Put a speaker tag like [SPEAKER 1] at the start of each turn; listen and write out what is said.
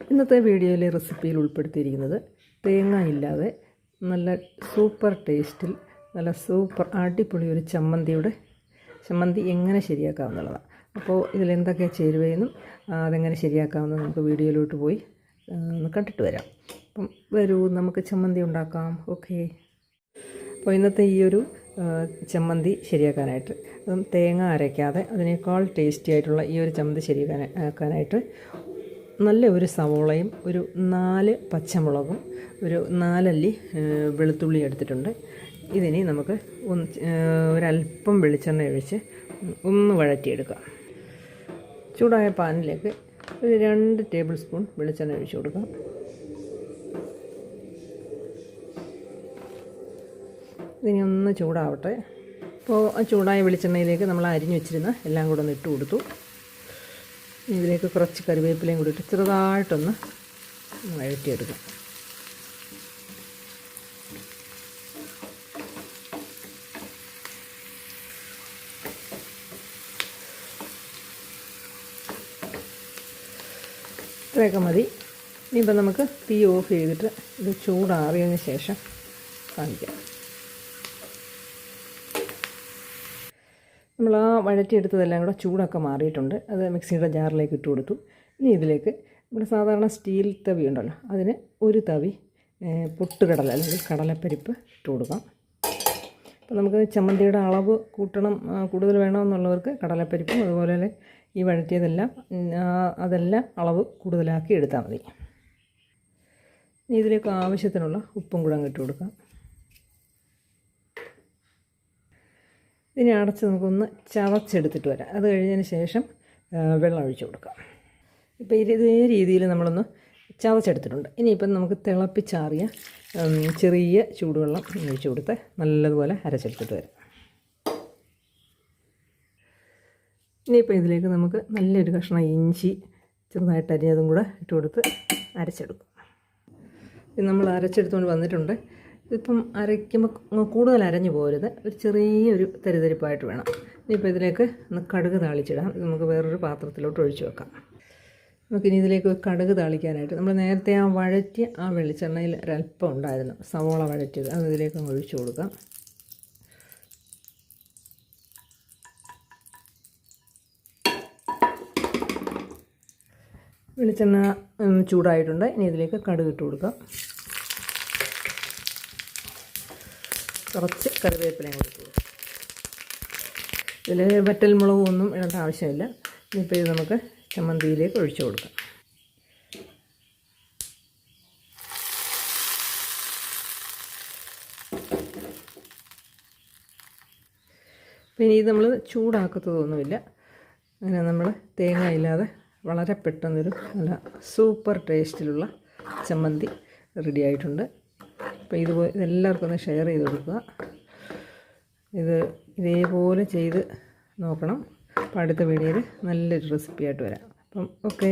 [SPEAKER 1] ഇന്നത്തെ വീഡിയോയിലെ റെസിപ്പിയിൽ ഉൾപ്പെടുത്തിയിരിക്കുന്നത് തേങ്ങ ഇല്ലാതെ നല്ല സൂപ്പർ ടേസ്റ്റിൽ നല്ല സൂപ്പർ അടിപൊളി ഒരു ചമ്മന്തിയുടെ ചമ്മന്തി എങ്ങനെ ശരിയാക്കാമെന്നുള്ളതാണ് അപ്പോൾ ഇതിലെന്തൊക്കെ ചേരുവയെന്നും അതെങ്ങനെ ശരിയാക്കാമെന്ന് നമുക്ക് വീഡിയോയിലോട്ട് പോയി കണ്ടിട്ട് വരാം. അപ്പം വരൂ നമുക്ക് ചമ്മന്തി ഉണ്ടാക്കാം. ഓക്കെ. അപ്പോൾ ഇന്നത്തെ ഈ ഒരു ചമ്മന്തി ശരിയാക്കാനായിട്ട് അതും തേങ്ങ അരയ്ക്കാതെ അതിനേക്കാൾ ടേസ്റ്റി ആയിട്ടുള്ള ഈ ഒരു ചമ്മന്തി ശരിയാക്കാനായിട്ട് നല്ല ഒരു സവോളയും ഒരു നാല് പച്ചമുളകും ഒരു നാലല്ലി വെളുത്തുള്ളി എടുത്തിട്ടുണ്ട്. ഇതിനി നമുക്ക് ഒന്ന് ഒരല്പം വെളിച്ചെണ്ണ ഒഴിച്ച് ഒന്ന് വഴറ്റിയെടുക്കാം. ചൂടായ പാനിലേക്ക് ഒരു രണ്ട് ടേബിൾ സ്പൂൺ വെളിച്ചെണ്ണ ഒഴിച്ചു കൊടുക്കാം. ഇതിനി ഒന്ന് ചൂടാവട്ടെ. അപ്പോൾ ആ ചൂടായ വെളിച്ചെണ്ണയിലേക്ക് നമ്മൾ അരിഞ്ഞു വെച്ചിരുന്ന എല്ലാം കൂടെ ഒന്ന് ഇട്ട് കൊടുത്തു. ഇതിലേക്ക് കുറച്ച് കറിവേപ്പിലയും കൂടി ഇട്ട് ചെറുതായിട്ടൊന്ന് വഴറ്റിയെടുക്കാം. ഇത്രയൊക്കെ മതി. ഇനിയിപ്പോൾ നമുക്ക് തീ ഓഫ് ചെയ്തിട്ട് ഇത് ചൂടാറിയതിന് ശേഷം കാണിക്കാം. നമ്മൾ ആ വഴറ്റിയെടുത്തതെല്ലാം കൂടെ ചൂടൊക്കെ മാറിയിട്ടുണ്ട്. അത് മിക്സിയുടെ ജാറിലേക്ക് ഇട്ട് കൊടുത്തു. ഇനി ഇതിലേക്ക് നമ്മുടെ സാധാരണ സ്റ്റീൽ തവി ഉണ്ടല്ലോ അതിന് ഒരു തവി പൊട്ടുകടല അല്ലെങ്കിൽ കടലപ്പരിപ്പ് ഇട്ട് കൊടുക്കാം. അപ്പോൾ നമുക്ക് ചമ്മന്തിയുടെ അളവ് കൂട്ടണം കൂടുതൽ വേണമെന്നുള്ളവർക്ക് കടലപ്പരിപ്പും അതുപോലെ ഈ വഴറ്റിയതെല്ലാം അതെല്ലാം അളവ് കൂടുതലാക്കി എടുത്താൽ മതി. ഇതിലേക്ക് ആവശ്യത്തിനുള്ള ഉപ്പും കൂടെ അങ്ങ് ഇട്ട് കൊടുക്കാം. ഇനി അടച്ച് നമുക്കൊന്ന് ചവച്ചെടുത്തിട്ട് വരാം. അത് കഴിഞ്ഞതിന് ശേഷം വെള്ളം ഒഴിച്ചു കൊടുക്കാം. ഇപ്പോൾ ഇത് രീതിയിൽ നമ്മളൊന്ന് ചവച്ചെടുത്തിട്ടുണ്ട് ഇനിയിപ്പം നമുക്ക് തിളപ്പിച്ചാറിയ ചെറിയ ചൂടുവെള്ളം ഒഴിച്ചു കൊടുത്ത് നല്ലതുപോലെ അരച്ചെടുത്തിട്ട് വരാം. ഇനിയിപ്പോൾ ഇതിലേക്ക് നമുക്ക് നല്ലൊരു കഷ്ണം ഇഞ്ചി ചെറുതായിട്ട് അരിഞ്ഞതും കൂടെ ഇട്ട് കൊടുത്ത് അരച്ചെടുക്കും. നമ്മൾ അരച്ചെടുത്തുകൊണ്ട് വന്നിട്ടുണ്ട്. ഇതിപ്പം അരയ്ക്കുമ്പോൾ കൂടുതൽ അരഞ്ഞു പോരുത്. ഒരു ചെറിയൊരു തരിതരിപ്പായിട്ട് വേണം. ഇനിയിപ്പോൾ ഇതിലേക്ക് ഒന്ന് കടുക് താളിച്ചിടാം. ഇത് നമുക്ക് വേറൊരു പാത്രത്തിലോട്ട് ഒഴിച്ചു വെക്കാം. നമുക്കിനി ഇതിലേക്ക് കടുക് താളിക്കാനായിട്ട് നമ്മൾ നേരത്തെ ആ വഴറ്റിയ ആ വെളിച്ചെണ്ണയിൽ ഒരല്പം ഉണ്ടായിരുന്നു. സവോള വഴറ്റിയത്. അത് ഇതിലേക്ക് ഒഴിച്ചു കൊടുക്കാം. വെളിച്ചെണ്ണ ചൂടായിട്ടുണ്ട്. ഇനി ഇതിലേക്ക് കടുക് ഇട്ട് കൊടുക്കാം. കുറച്ച് കറിവേപ്പിലയും കൊടുക്കുക ഇതിൽ വറ്റൽ മുളകും ഒന്നും ഇടേണ്ട ആവശ്യമില്ല. ഇനിയിപ്പോൾ ഇത് നമുക്ക് ചമ്മന്തിയിലേക്ക് ഒഴിച്ചു കൊടുക്കാം. പിന്നെ ഇത് നമ്മൾ ചൂടാക്കത്തതൊന്നുമില്ല. അങ്ങനെ നമ്മൾ തേങ്ങ ഇല്ലാതെ വളരെ പെട്ടെന്നൊരു നല്ല സൂപ്പർ ടേസ്റ്റിലുള്ള ചമ്മന്തി റെഡി ആയിട്ടുണ്ട്. അപ്പോൾ ഇതുപോലെ ഇതെല്ലാവർക്കും ഒന്ന് ഷെയർ ചെയ്ത് കൊടുക്കുക. ഇത് ഇതേപോലെ ചെയ്ത് നോക്കണം. അപ്പോൾ അടുത്ത വീഡിയോയിൽ നല്ലൊരു റെസിപ്പിയായിട്ട് വരാം. അപ്പം ഓക്കേ